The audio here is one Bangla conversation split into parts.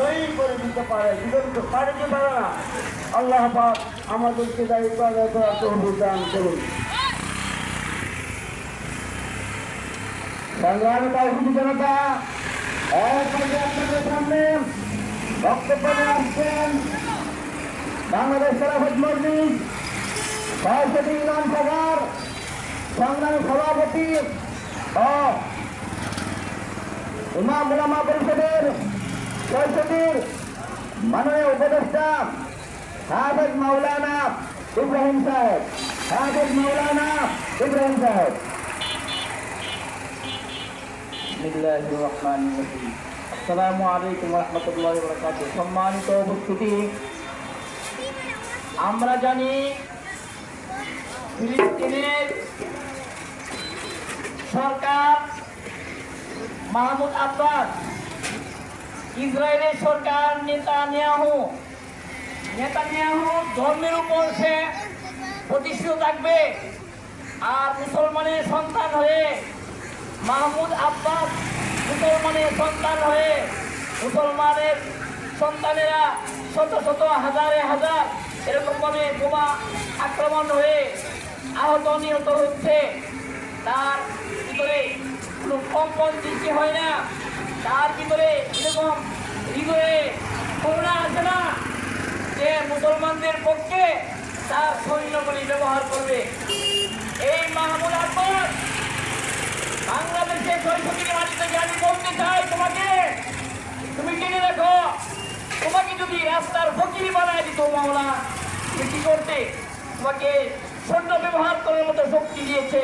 জয়ী করে দিতে পারে বিগত পারে পারে না? আল্লাহ পাক আমাদেরকে করার তৌফিক দান করুন। সংগ্রামী তাহিদি জনতা আপনাদের সামনে বক্তব্য নিয়ে আসছেন বাংলাদেশ খেলাফত মজলিস সরস্বতী ইমাম সভার সংগ্রামী সভাপতি ও ইমাম উলামা সরস্বতীর মাননীয় উপদেষ্টা হাফেজ মাওলানা ইব্রাহিম সাহেব। হাফেজ মাওলানা ইব্রাহিম সাহেব। আমরা জানি সরকার মাহমুদ আব্বাস ইসরায়েলের সরকার নেতানিয়াহু নেতানিয়াহু ধর্মের উপর সে প্রতিষ্ঠিত থাকবে আর মুসলমানের সন্তান হয়ে, মাহমুদ আব্বাস মুসলমানের সন্তান হয়ে, মুসলমানের সন্তানেরা শত শত হাজারে হাজার এরকমভাবে বোমা আক্রমণ হয়ে আহত নিহত হচ্ছে। তার ভিতরে কোনো কম্পন সৃষ্টি হয় না। তার ভিতরে এরকম হৃদয়ে করুণা আছে না যে মুসলমানদের পক্ষে তার সৈন্যগুলি ব্যবহার করবে। এই মাহমুদ আব্বাস বাংলাদেশের থেকে আমি বলতে চাই তোমাকে, তুমি জেনে দেখো তোমাকে যদি রাস্তার ফকির বানায় দিত তুমি কি করতে? তোমাকে সৈন্য ব্যবহার করার মতো শক্তি দিয়েছে।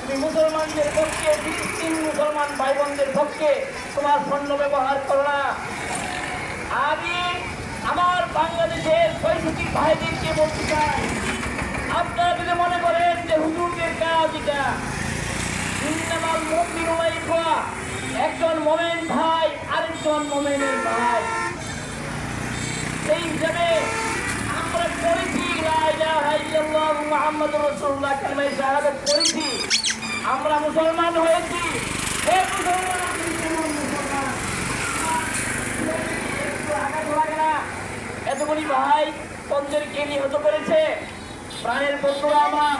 তুমি মুসলমানদের পক্ষে, ফিলিস্তিন মুসলমান ভাই বোনদের পক্ষে তোমার সৈন্য ব্যবহার করো না। বাংলাদেশের সরস্বতী ভাইদেরকে বলতে চাই, আপনারা যদি মনে করেন যে হুজুরদের কাজ এটা একজন মোমেন ভাই, আরেকজন মোমেনের ভাই। সেই হিসাবে আমরা করেছি ইল্লাল্লাহ মুহাম্মাদুর রাসূলুল্লাহ, কালিমায়ে করেছি আমরা মুসলমান হয়েছি ভাই পঞ্চরকে নিহত করেছে। প্রাণের বন্ধুরা আমার,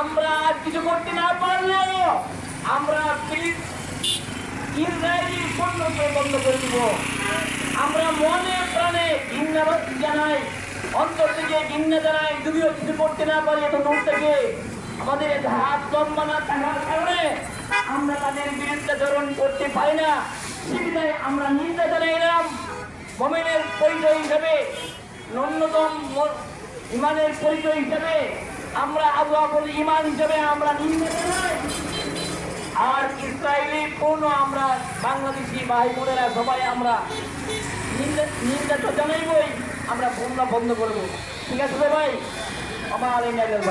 আমরা আর কিছু করতে না পারলেও আমরা ফিলিপ ইসরায়েলি পণ্যকে বন্ধ করে দিব। আমরা মনে প্রাণে ঘৃণা জানাই অন্তর থেকে ঘৃণা জানাই, যদিও কিছু করতে না পারি এত দূর থেকে। আমাদের হাত লম্বা না থাকার কারণে আমরা তাদের বিরুদ্ধে ধরন করতে পারি না। সেটাই আমরা নিন্দা জানাইলাম। মোমেনের পরিচয় হিসেবে ন্যূনতম ইমানের পরিচয় হিসেবে আমরা আবু আবুল ইমান হিসেবে আমরা জানাই আর ইসরায়েলি পূর্ণ আমরা বাংলাদেশি ভাই বোনেরা সবাই আমরা নিন্দা তো জানাইবই, আমরা পূর্ণ বন্ধ করব। ঠিক আছে ভাই? আমার এই নাইলের